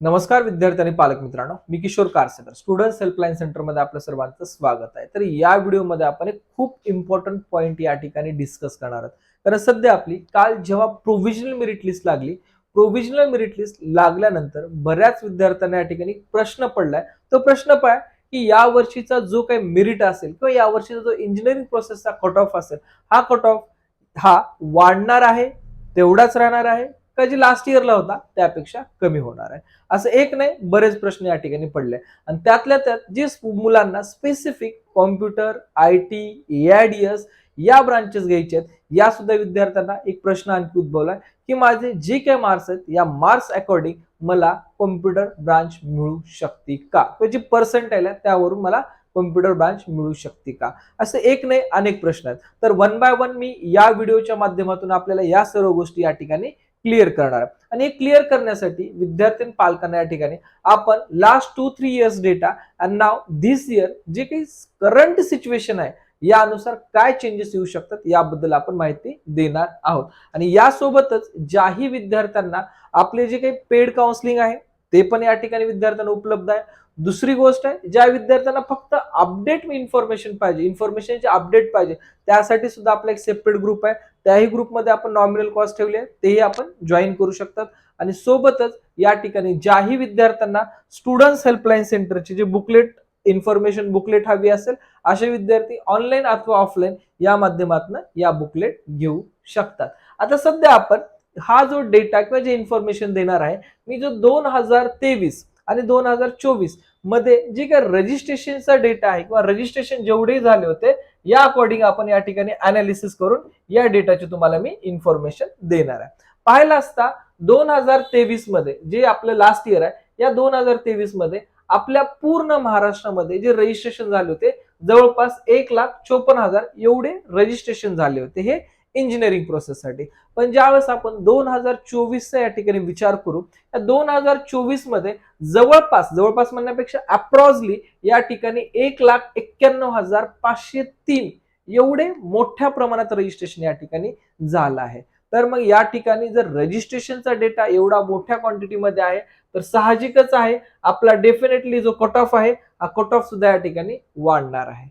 नमस्कार विद्यार्थी आणि पालक मित्रांनो मी किशोर कारसेकर स्टुडंट हेल्पलाईन सेंटरमध्ये आपलं सर्वांचं स्वागत आहे. तर या व्हिडिओमध्ये आपण एक खूप इम्पॉर्टंट पॉईंट या ठिकाणी डिस्कस करणार आहोत. कारण सध्या आपली काल जेव्हा प्रोव्हिजनल मेरिट लिस्ट लागली प्रोव्हिजनल मेरिट लिस्ट लागल्यानंतर बऱ्याच विद्यार्थ्यांना या ठिकाणी प्रश्न पडलाय. तो प्रश्न पाय की या वर्षीचा जो काही मेरिट असेल किंवा या वर्षीचा जो इंजिनिअरिंग प्रोसेसचा कट ऑफ असेल हा कट ऑफ हा वाढणार आहे तेवढाच राहणार आहे का जे लास्ट इयरला होता त्यापेक्षा कमी होणार आहे. असं एक नाही बरेच प्रश्न या ठिकाणी पडले. आणि त्यातल्या त्यात जे मुलांना specific computer I T AIDS या ब्रांचेस घ्यायचे आहेत या सुद्धा विद्यार्थ्यांना एक प्रश्न आणखी उद्भवलाय की माझे जे काही मार्क्स आहेत या मार्क्स अकॉर्डिंग मला कॉम्प्युटर ब्रांच मिळू शकते का? जी पर्सेंटाईल आहे त्यावरून मला कॉम्प्युटर ब्रांच मिळू शकते का? असे एक नाही अनेक प्रश्न आहेत. तर वन बाय वन मी या व्हिडिओच्या माध्यमातून आपल्याला या सर्व गोष्टी या ठिकाणी क्लिअर करणार आणि हे क्लिअर करण्यासाठी विद्यार्थी आणि पालकांना या ठिकाणी आपण last two three years data and now this year जे काही करंट सिच्युएशन आहे यानुसार काय चेंजेस येऊ शकतात याबद्दल आपण माहिती देणार आहोत. आणि यासोबतच ज्याही विद्यार्थ्यांना आपले जे काही पेड काउन्सिलिंग आहे ते पण या ठिकाणी विद्यार्थ्यांना उपलब्ध आहे. दुसरी गोष्ट आहे ज्या विद्यार्थ्यांना फक्त अपडेट इन्फॉर्मेशन पाहिजे इन्फॉर्मेशनचे अपडेट पाहिजे त्यासाठी सुद्धा आपला एक सेपरेट ग्रुप आहे. त्याही ग्रुपमध्ये आपण नॉमिनल कॉस्ट ठेवली आहे तेही आपण जॉईन करू शकतात. आणि सोबतच या ठिकाणी ज्याही विद्यार्थ्यांना स्टुडंट्स हेल्पलाईन सेंटरचे जे बुकलेट इन्फॉर्मेशन बुकलेट हवी असेल असे विद्यार्थी ऑनलाईन अथवा ऑफलाईन या माध्यमातून या बुकलेट घेऊ शकतात. आता सध्या आपण हा जो डेटा किंवा जे इन्फॉर्मेशन देणार आहे मी जो दोन हजार तेवीस आणि दोन हजार चोवीसमध्ये जे काय रजिस्ट्रेशनचा डेटा आहे किंवा रजिस्ट्रेशन जेवढे झाले होते या अकॉर्डिंग आपण या ठिकाणी अनालिसिस करून या डेटाची तुम्हाला मी इन्फॉर्मेशन देणार आहे. पाहिला असता दोन हजार तेवीसमध्ये जे आपलं लास्ट इयर आहे या दोन हजार तेवीसमध्ये आपल्या पूर्ण महाराष्ट्रामध्ये जे रजिस्ट्रेशन झाले होते जवळपास एक लाख चोपन्न हजार एवढे रजिस्ट्रेशन झाले होते. हे इंजिनिअरिंग प्रोसेससाठी पण ज्यावेळेस आपण दोन हजार चोवीसचा या ठिकाणी विचार करू या दोन हजार चोवीसमध्ये जवळपास जवळपास म्हणण्यापेक्षा अप्रॉजली या ठिकाणी एक लाख एक्क्याण्णव हजार पाचशे तीन एवढे मोठ्या प्रमाणात रजिस्ट्रेशन या ठिकाणी झालं आहे. तर मग या ठिकाणी जर रजिस्ट्रेशनचा डेटा एवढा मोठ्या क्वांटिटीमध्ये आहे तर साहजिकच आहे. आपला डेफिनेटली जो कट ऑफ आहे हा कट ऑफ सुद्धा या ठिकाणी वाढणार आहे.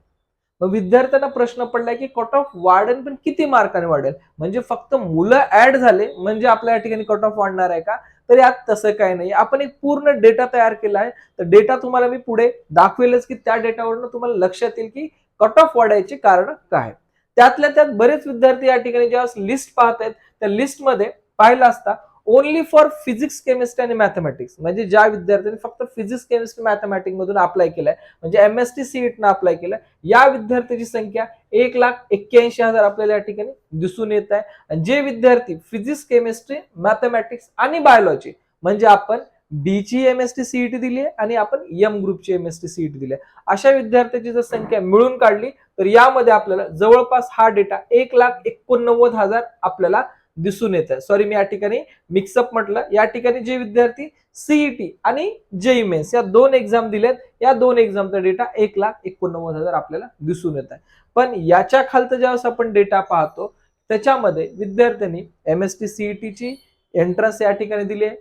मग विद्यार्थ्यांना प्रश्न पडलाय की कट ऑफ वाढेल पण किती मार्काने वाढेल? म्हणजे फक्त मुलं ऍड झाले म्हणजे आपल्या या ठिकाणी कट ऑफ वाढणार आहे का? तर यात तसं काही नाही. आपण एक पूर्ण डेटा तयार केला आहे. तर डेटा तुम्हाला मी पुढे दाखवेलच की त्या डेटावरून तुम्हाला लक्षात येईल की कट ऑफ वाढायचे कारण काय? त्यातल्या त्यात बरेच विद्यार्थी या ठिकाणी जेव्हा लिस्ट पाहत आहेत त्या लिस्टमध्ये पाहिलं असता ओनली फॉर फिजिक्स केमिस्ट्री आणि मॅथमॅटिक्स. म्हणजे ज्या विद्यार्थ्यांनी फक्त फिजिक्स केमिस्ट्री मॅथमॅटिक्स मधून अप्लाय केलाय म्हणजे एम एस टी सीईटनं अप्लाय केलंय या विद्यार्थ्याची संख्या एक लाख एक्क्याऐंशी हजार आपल्याला या ठिकाणी दिसून येत आहे. आणि जे विद्यार्थी फिजिक्स केमिस्ट्री मॅथमॅटिक्स आणि बायोलॉजी म्हणजे आपण बी ची एम एस टी सीईटी दिली आहे आणि आपण एम ग्रुपची एम एस टी सीईटी दिली आहे. अशा विद्यार्थ्याची जर संख्या मिळून काढली तर यामध्ये आपल्याला जवळपास हा डेटा एक लाख एकोणनव्वद हजार आपल्याला दिसून येत आहे. सॉरी मी या ठिकाणी मिक्सअप म्हटलं. या ठिकाणी जे विद्यार्थी सीईटी आणि जेई मेन्स या दोन एक्झाम दिल्यात या दोन एक्झामचा डेटा एक लाख एकोणनव्वद हजार आपल्याला दिसून येत आहे. पण याच्या खालचा ज्यावेळेस आपण डेटा पाहतो त्याच्यामध्ये विद्यार्थ्यांनी एम एस टी सीईटीची एंट्रन्स या ठिकाणी दिली आहे.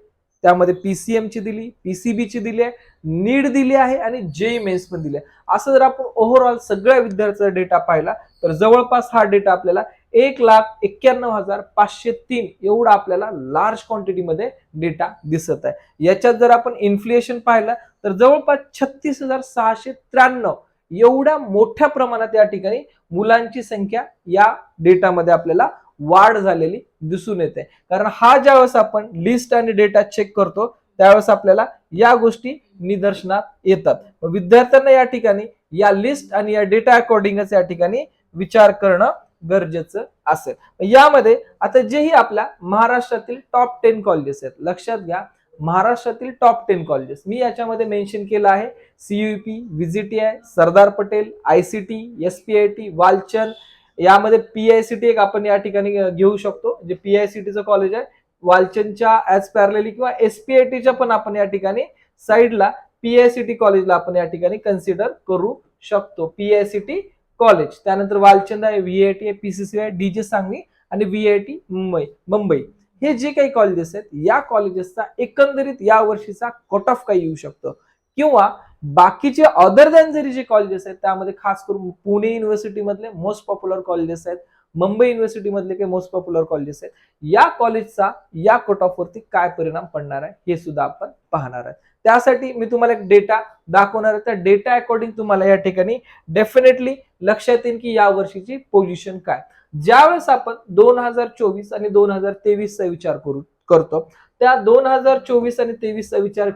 त्यामध्ये पीसीएम ची दिली पीसीबी ची दिली आहे. नीड दिली आहे आणि जेई मेन्स पण दिली आहे. असं जर आपण ओव्हरऑल सगळ्या विद्यार्थ्यांचा डेटा पाहिला तर जवळपास हा डेटा आपल्याला एक लाख एक्क्याण्णव हजार पाचशे तीन एवढा आपल्याला लार्ज क्वांटिटीमध्ये डेटा दिसत आहे. याच्यात जर आपण इन्फ्लेशन पाहिलं तर जवळपास छत्तीस हजार सहाशे त्र्याण्णव एवढ्या मोठ्या प्रमाणात या ठिकाणी मुलांची संख्या या डेटामध्ये आपल्याला वाढ झालेली दिसून येते. कारण हा ज्यावेळेस आपण लिस्ट आणि डेटा चेक करतो त्यावेळेस आपल्याला या गोष्टी निदर्शनात येतात. विद्यार्थ्यांना या ठिकाणी या लिस्ट आणि या डेटा अकॉर्डिंगच या ठिकाणी विचार करणं गरजेचं असेल. यामध्ये आता जेही आपल्या महाराष्ट्रातील टॉप टेन कॉलेजेस आहेत. लक्षात घ्या महाराष्ट्रातील टॉप टेन कॉलेजेस मी याच्यामध्ये मेन्शन केलं आहे. सीयुपी VJTI Sardar Patel I C T S P I T Walchand यामध्ये पी आय सी टी एक आपण या ठिकाणी घेऊ शकतो. जे पी आय सी टीचं कॉलेज आहे वालचंदच्या ऍज पॅरलेली किंवा एस पी आय टीच्या पण आपण या ठिकाणी साईडला पी आय सी टी कॉलेजला आपण या ठिकाणी कन्सिडर करू शकतो. P I C T college त्यानंतर वालचंद आहे व्ही आय टी आहे पीसीसी आहे डीजे सांगवी आणि V I T Mumbai Mumbai. हे जे काही कॉलेजेस आहेत या कॉलेजेसचा एकंदरीत या वर्षीचा कट ऑफ काही येऊ शकतो. किंवा बाकीचे अदर दॅन जरी जे कॉलेजेस आहेत त्यामध्ये खास करून पुणे युनिव्हर्सिटी मधले मोस्ट पॉप्युलर कॉलेजेस आहेत मुंबई युनिव्हर्सिटी मधले काही मोस्ट पॉप्युलर कॉलेजेस आहेत या कॉलेजचा या कट ऑफ वरती काय परिणाम पडणार आहे हे सुद्धा आपण पाहणार आहे. त्यासाठी मी तुम्हाला एक डेटा दाखवणार आहे. त्या डेटा अकॉर्डिंग तुम्हाला या ठिकाणी डेफिनेटली लक्षात येईल की या वर्षीची पोझिशन काय. ज्यावेळेस आपण दोन हजार चोवीस आणि दोन हजार तेवीसचा विचार करू करतो त्या दोन हजार चोवीस आणि तेवीसचा विचार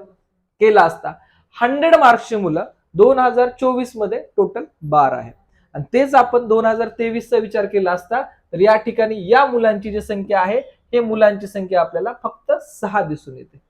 केला असता हंड्रेड मार्क्सची मुलं दोन हजार चोवीसमध्ये टोटल बारा आहे आणि तेच आपण दोन हजार तेवीसचा विचार केला असता तर या ठिकाणी या मुलांची जी संख्या आहे हे मुलांची संख्या आपल्याला फक्त सहा दिसून येते.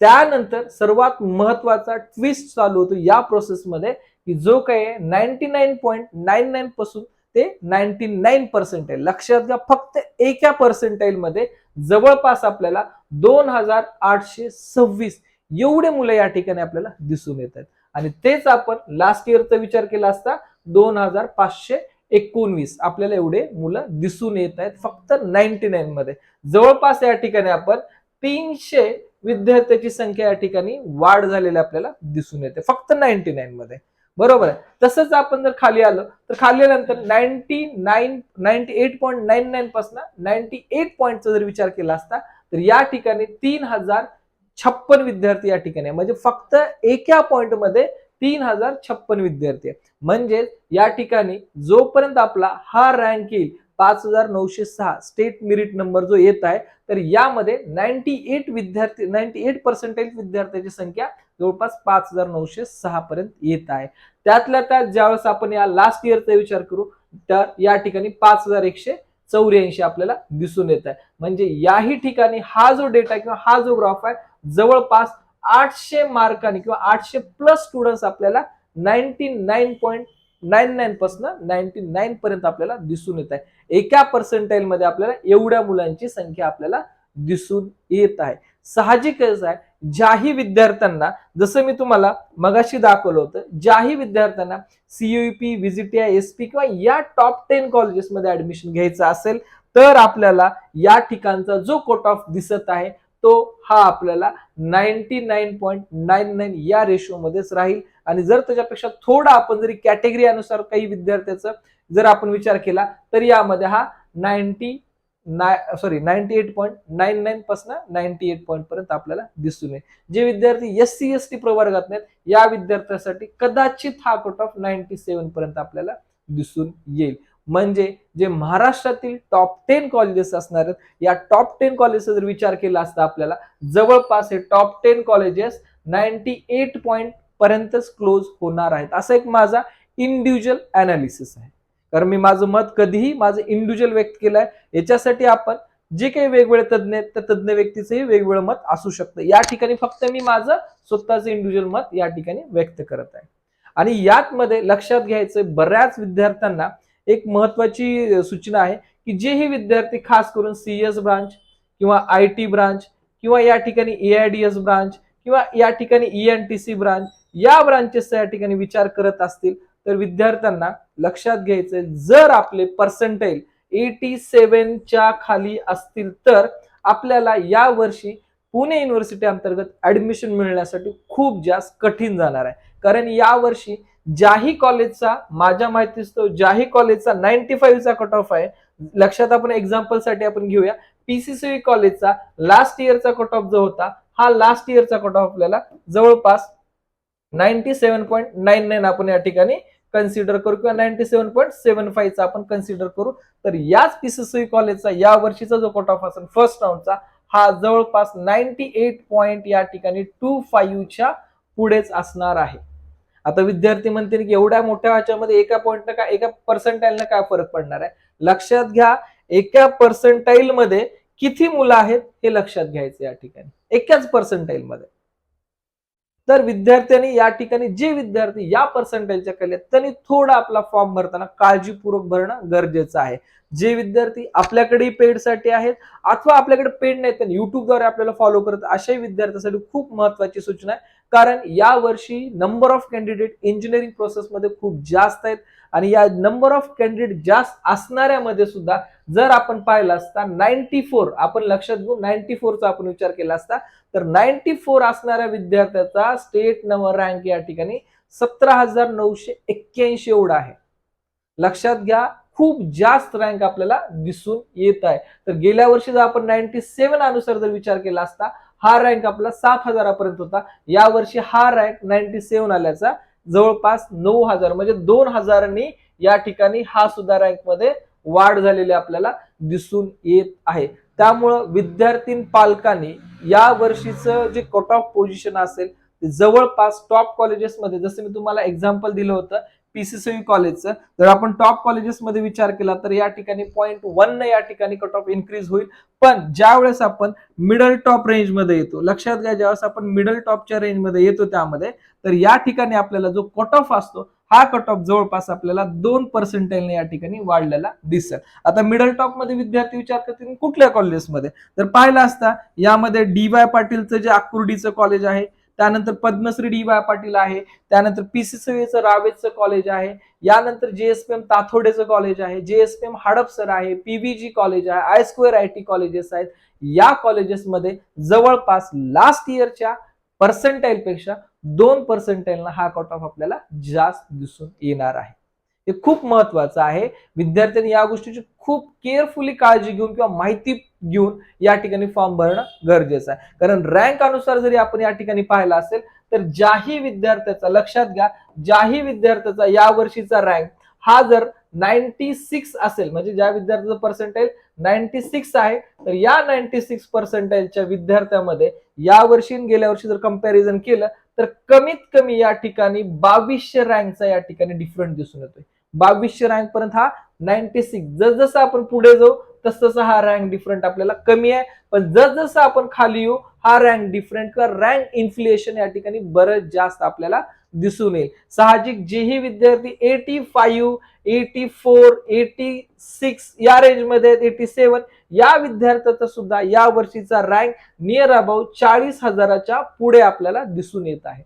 त्यानंतर सर्वात महत्त्वाचा ट्विस्ट चालू होतो या प्रोसेसमध्ये की जो काही ninety nine point nine nine पासून ते नाईन्टी नाईन पर्सेंटाईल लक्षात घ्या फक्त एका पर्सेंटाईलमध्ये जवळपास आपल्याला दोन हजार आठशे सव्वीस एवढे मुलं या ठिकाणी आपल्याला दिसून येत आहेत. आणि तेच आपण लास्ट इयरचा विचार केला असता दोन हजार पाचशे एकोणवीस आपल्याला एवढे मुलं दिसून येत आहेत फक्त नाईन्टी नाईन मध्ये. जवळपास या ठिकाणी आपण तीनशे विद्यार्थ्याची संख्या या ठिकाणी वाढ झालेली आपल्याला दिसून येते. फक्त नाईन्टी नाईन मध्ये. बरोबर आहे? तसंच आपण जर खाली आलो तर खाली आल्यानंतर ninety nine ninety eight point nine nine पासून नाईन्टी एट पॉईंटचा जर विचार केला असता तर या ठिकाणी तीन हजार छप्पन विद्यार्थी या ठिकाणी आहे. म्हणजे फक्त एका पॉईंटमध्ये तीन हजार छप्पन विद्यार्थी आहे. म्हणजे या ठिकाणी जोपर्यंत आपला हा रँक येईल पाच हजार नऊशे सहा स्टेट मेरिट नंबर जो येत आहे तर यामध्ये नाईन्टी एट विद्यार्थी नाईन्टी एट पर्सेंटेज विद्यार्थ्यांची संख्या जवळपास पाच हजार नऊशे सहा पर्यंत येत आहे. त्यातल्या त्यात ज्यावेळेस आपण या लास्ट इयरचा विचार करू तर या ठिकाणी पाच हजार एकशे चौऱ्याऐंशी आपल्याला दिसून येत आहे. म्हणजे याही ठिकाणी हा जो डेटा किंवा हा जो ग्राफ आहे जवळपास आठशे मार्कांनी किंवा आठशे प्लस स्टुडंट्स आपल्याला ninety nine point nine nine पासून नाईन्टी नाईन पर्यंत आपल्याला दिसून येत आहे. एका पर्सेंटाईल मध्ये आपल्याला एवढ्या मुलांची संख्या आपल्याला दिसून येत आहे. साहजिकच आहे ज्याही विद्यार्थ्यांना जसं मी तुम्हाला मगाशी दाखवलं होतं ज्याही विद्यार्थ्यांना सीयूपी व्हिजिटीआय एस पी किंवा या टॉप टेन कॉलेजेसमध्ये ऍडमिशन घ्यायचं असेल तर आपल्याला या ठिकाणचा जो कोट ऑफ दिसत आहे तो हा आपल्याला ninety nine point nine nine या रेशो मध्येच राहील. आणि जर त्याच्यापेक्षा थोडा आपण जरी कॅटेगरी अनुसार काही विद्यार्थ्याचं जर आपण विचार केला तर यामध्ये हा नाईन्टी नाय sorry ninety eight point nine nine पासून नाईन्टी एट पॉईंट पर्यंत आपल्याला दिसून येईल. जे विद्यार्थी एस सी एस टी प्रवर्गात नाहीत या विद्यार्थ्यासाठी कदाचित हा कट ऑफ नाईन्टी सेव्हन पर्यंत आपल्याला दिसून येईल. म्हणजे जे महाराष्ट्रातील टॉप टेन कॉलेजेस असणार आहेत या टॉप टेन कॉलेजचा जर विचार केला असता आपल्याला जवळपास हे top ten colleges ninety eight point पर्यंतच क्लोज होणार आहेत. असं एक माझा इंडिव्हिज्युअल अनालिसिस आहे. कारण मी माझं मत कधीही माझं इंडिव्हिज्युअल व्यक्त केलंय याच्यासाठी आपण जे काही वेगवेगळे तज्ज्ञ आहेत त्या तज्ज्ञ व्यक्तीचंही वेगवेगळं मत असू शकतं. या ठिकाणी फक्त मी माझं स्वतःचं इंडिव्हिज्युअल मत या ठिकाणी व्यक्त करत आहे. आणि यात मध्ये लक्षात घ्यायचं बऱ्याच विद्यार्थ्यांना एक महत्वाची सूचना आहे की जेही विद्यार्थी खास करून सीएस ब्रांच किंवा आय टी ब्रांच किंवा या ठिकाणी ए आयडीएस ब्रांच किंवा या ठिकाणी एन टी सी ब्रांच या ब्रांचेसचा या ठिकाणी विचार करत असतील तर विद्यार्थ्यांना लक्षात घ्यायचं जर आपले पर्सेंटेज एटी सेव्हनच्या खाली असतील तर आपल्याला या वर्षी पुणे युनिव्हर्सिटी अंतर्गत ऍडमिशन मिळण्यासाठी खूप जास्त कठीण जाणार आहे. कारण या वर्षी ज्याही कॉलेजचा माझ्या माहितीस्तो ज्याही कॉलेजचा नाईन्टी फाईव्हचा कट ऑफ आहे लक्षात आपण एक्झाम्पलसाठी आपण घेऊया. पीसीसी कॉलेजचा लास्ट इयरचा कट ऑफ जो होता हा लास्ट इयरचा कट ऑफ आपल्याला जवळपास ninety seven point nine nine आपण या ठिकाणी कन्सिडर करू किंवा नाईन्टी सेव्हन पॉईंट सेव्हन फाईव्हचा आपण कन्सिडर करू. तर याच पीसीसी कॉलेजचा या वर्षीचा जो कट ऑफ असेल फर्स्ट राऊंडचा हा जवळपास नाईन्टी एट पॉईंट या ठिकाणी टू फाईव्हच्या पुढेच असणार आहे. आता विद्यार्थी म्हणतील की एवढ्या मोठ्या ह्याच्यामध्ये एका पॉईंटनं काय एका पर्सेंटाईलनं काय फरक पडणार आहे? लक्षात घ्या एका पर्सेंटाईल मध्ये किती मुलं आहेत हे लक्षात घ्यायचं या ठिकाणी. एकाच पर्सेंटाईल मध्ये. तर विद्यार्थ्यांनी या ठिकाणी जे विद्यार्थी या पर्सेंटेजच्या खाली आहेत त्यांनी थोडा आपला फॉर्म भरताना काळजीपूर्वक भरणं गरजेचं आहे. जे विद्यार्थी आपल्याकडेही पेडसाठी आहेत अथवा आपल्याकडे पेड नाहीत त्यांनी युट्यूबद्वारे आपल्याला फॉलो करत अशाही विद्यार्थ्यांसाठी खूप महत्वाची सूचना आहे. कारण या वर्षी नंबर ऑफ कॅन्डिडेट इंजिनिअरिंग प्रोसेसमध्ये खूप जास्त आहेत आणि या नंबर ऑफ कॅन्डिडेट जास्त असणाऱ्यामध्ये सुद्धा जर आपण पाहिलं असता नाईन्टी फोर आपण लक्षात घेऊ नाईन्टी फोरचा आपण विचार केला असता तर नाईन्टी फोर असणाऱ्या विद्यार्थ्याचा स्टेट नंबर रँक या ठिकाणी सतरा हजार नऊशे एक्क्याऐंशी एवढा आहे. लक्षात घ्या खूप जास्त रँक आपल्याला दिसून येत आहे. तर गेल्या वर्षी जर आपण नाईन्टी सेव्हन अनुसार जर विचार केला असता हा रँक आपला सात हजारापर्यंत होता. या वर्षी हा रँक नाईन्टी सेव्हन आल्याचा जवळपास नऊ हजार म्हणजे दोन हजारांनी या ठिकाणी हा सुद्धा रँकमध्ये वाढ झालेली आपल्याला दिसून येत आहे. त्यामुळं विद्यार्थी पालकांनी या वर्षीचं जे कट ऑफ पोझिशन असेल ते जवळपास टॉप कॉलेजेसमध्ये जसं मी तुम्हाला एक्झाम्पल दिलं होतं पीसीसीबी कॉलेजचं जर आपण टॉप कॉलेजेसमध्ये विचार केला तर या ठिकाणी पॉईंट वन या ठिकाणी कट ऑफ इन्क्रीज होईल. पण ज्यावेळेस आपण मिडल टॉप रेंजमध्ये येतो लक्षात घ्या ज्यावेळेस आपण मिडल टॉपच्या रेंजमध्ये येतो त्यामध्ये तर या ठिकाणी आपल्याला जो कट ऑफ असतो हा कट ऑफ जवळपास आपल्याला दोन पर्सेंटेजने या ठिकाणी वाढलेला दिसेल. आता मिडल टॉपमध्ये विद्यार्थी विचार करतील कुठल्या कॉलेजेसमध्ये तर पाहिलं असता यामध्ये डी वाय पाटीलचं जे आकुर्डीचं कॉलेज आहे त्यानंतर पद्मश्री डी वाय पाटील आहे त्यानंतर पीसीसीचं रावेचं कॉलेज आहे यानंतर जेएसपीएम ताथोडेचं कॉलेज आहे जेएसपीएम हडपसर आहे पीव्हीजी कॉलेज आहे I square I T colleges आहेत. या कॉलेजेसमध्ये जवळपास लास्ट इयरच्या पर्सेंटाईल पेक्षा दोन पर्सेंटाईलना हा कट ऑफ आपल्याला जास्त दिसून येणार आहे. हे खूप महत्वाचं आहे. विद्यार्थ्यांनी या गोष्टीची खूप केअरफुली काळजी घेऊन किंवा माहिती घेऊन या ठिकाणी फॉर्म भरणं गरजेचं आहे. कारण रँक अनुसार जरी आपण या ठिकाणी पाहिला असेल तर ज्याही विद्यार्थ्याचा लक्षात घ्या ज्याही विद्यार्थ्याचा या वर्षीचा रँक हा जर नाईन्टी सिक्स असेल म्हणजे ज्या विद्यार्थ्याचं पर्सेंटेज नाईन्टी सिक्स आहे तर या नाईन्टी सिक्स पर्सेंटेजच्या विद्यार्थ्यामध्ये या वर्षी गेल्या वर्षी जर कंपॅरिझन केलं तर कमीत कमी या ठिकाणी बावीसशे रँकचा या ठिकाणी डिफरंट दिसून येतोय. बावीसशे रँक पर्यंत हा नाईन्टी सिक्स जसजसं आपण पुढे जाऊ तस तसा हा रँक डिफरंट आपल्याला कमी आहे. पण जसजसं आपण खाली येऊ हा रँक डिफरंट किंवा रँक इन्फ्लेशन या ठिकाणी बरंच जास्त आपल्याला दिसून येईल. साहजिक जेही विद्यार्थी eighty five eighty four eighty six या रेंजमध्ये आहेत एटी सेवन या विद्यार्थ्याचा सुद्धा या वर्षीचा रँक नियर अबाउट चाळीस हजाराच्या पुढे आपल्याला दिसून येत आहे.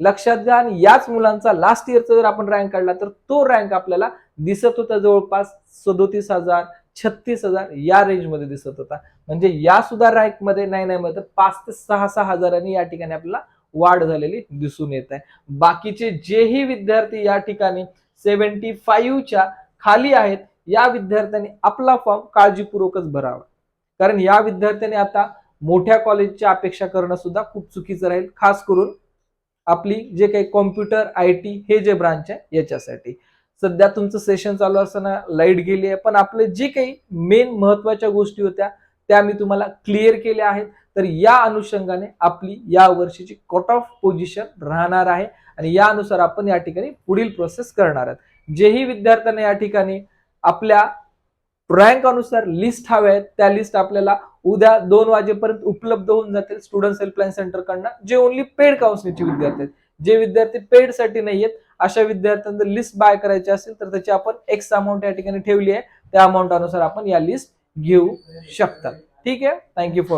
लक्षात घ्या आणि याच मुलांचा लास्ट इयरचा जर आपण रँक काढला तर तो रँक आपल्याला दिसत होता जवळपास सदोतीस हजार छत्तीस हजार या रेंजमध्ये दिसत होता. म्हणजे या सुद्धा रँकमध्ये नाही नाही मध्ये पाच ते सहा सहा हजारांनी या ठिकाणी आपल्याला वाढ झालेली दिसून येत आहे. बाकीचे जेही विद्यार्थी या ठिकाणी सेव्हन्टी फाईव्हच्या खाली आहेत या विद्यार्थ्यांनी आपला फॉर्म काळजीपूर्वकच भरावा. कारण या विद्यार्थ्यांनी आता मोठ्या कॉलेजची अपेक्षा करणं सुद्धा खूप चुकीचं राहील खास करून आपली जे काही कॉम्प्युटर आय टी हे जे ब्रांच आहे याच्यासाठी. सध्या तुमचं सेशन चालू असताना लाइट गेली आहे पण आपले जे काही मेन महत्त्वाच्या गोष्टी होत्या त्या मी तुम्हाला क्लिअर केल्या आहेत. तर या अनुषंगाने आपली या वर्षीची कट ऑफ पोझिशन राहणार आहे आणि यानुसार आपण या ठिकाणी पुढील प्रोसेस करणार आहोत. जेही विद्यार्थ्यांना या ठिकाणी आपल्या रँक अनुसार लिस्ट हव्या आहेत त्या लिस्ट आपल्याला उद्या दोन वाजेपर्यंत उपलब्ध होऊन जातील स्टुडंट हेल्पलाईन सेंटर कडनं जे ओनली पेड काउन्सिलिंगचे विद्यार्थी आहेत. जे विद्यार्थी पेडसाठी नाही आहेत अशा विद्यार्थ्यांचं लिस्ट बाय करायची असेल तर त्याची आपण एक्स अमाऊंट या ठिकाणी ठेवली आहे. त्या अमाऊंट अनुसार आपण या लिस्ट घेऊ शकता. ठीक आहे? Thank you for